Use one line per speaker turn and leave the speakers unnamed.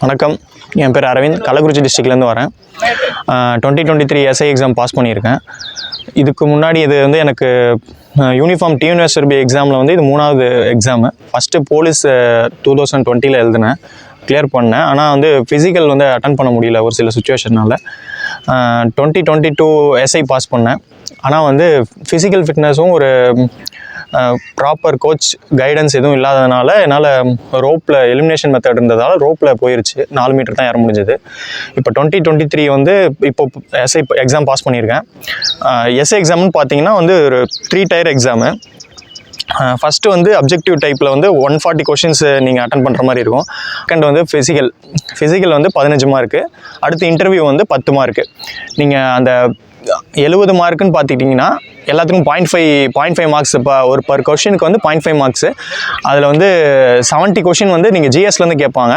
வணக்கம். என் பேர் அரவிந்த். கள்ளக்குறிச்சி டிஸ்ட்ரிக்ட்லேருந்து வரேன். Twenty twenty three SI exam pass பண்ணியிருக்கேன். இதுக்கு முன்னாடி இது வந்து எனக்கு யூனிஃபார்ம் டியூனிவர்சிட்டி எக்ஸாமில் வந்து இது மூணாவது exam first police two thousand டுவெண்ட்டியில் எழுதினேன். கிளியர் பண்ணேன். ஆனால் வந்து ஃபிசிக்கல் வந்து அட்டன் பண்ண முடியல ஒரு சில சுச்சுவேஷனால் twenty twenty two SI pass பண்ணேன். ஆனால் வந்து ஃபிசிக்கல் ஃபிட்னஸும் ஒரு ப்ராப்பர் கோச் கைடன்ஸ் எதுவும் இல்லாததுனால என்னால் ரோப்பில் எலிமினேஷன் மெத்தட் இருந்ததால் ரோப்பில் போயிருச்சு. நாலு மீட்டர் தான் ஏற முடிஞ்சது. இப்போ டுவெண்ட்டி டுவெண்ட்டி த்ரீ வந்து இப்போ எஸ்ஐ எக்ஸாம் பாஸ் பண்ணியிருக்கேன். எஸ்ஐ எக்ஸாம்னு பார்த்தீங்கன்னா வந்து ஒரு த்ரீ டயர் எக்ஸாமு ஃபஸ்ட்டு வந்து அப்ஜெக்டிவ் டைப்பில் வந்து ஒன் ஃபார்ட்டி கொஷின்ஸ் நீங்கள் அட்டன் பண்ணுற மாதிரி இருக்கும். செகண்ட் வந்து ஃபிசிக்கல் ஃபிசிக்கல் வந்து பதினஞ்சு மார்க்கு அடுத்து இன்டர்வியூ வந்து பத்து மார்க்கு நீங்கள் அந்த எழுபது மார்க்குன்னு பார்த்துக்கிட்டிங்கன்னா எல்லாத்துக்கும் point five point five marks இப்போ ஒரு பர் கொஷினுக்கு வந்து பாயிண்ட் ஃபைவ் மார்க்ஸு அதில் வந்து செவன்ட்டி கொஷின் வந்து நீங்கள் ஜிஎஸ்லேருந்து கேட்பாங்க.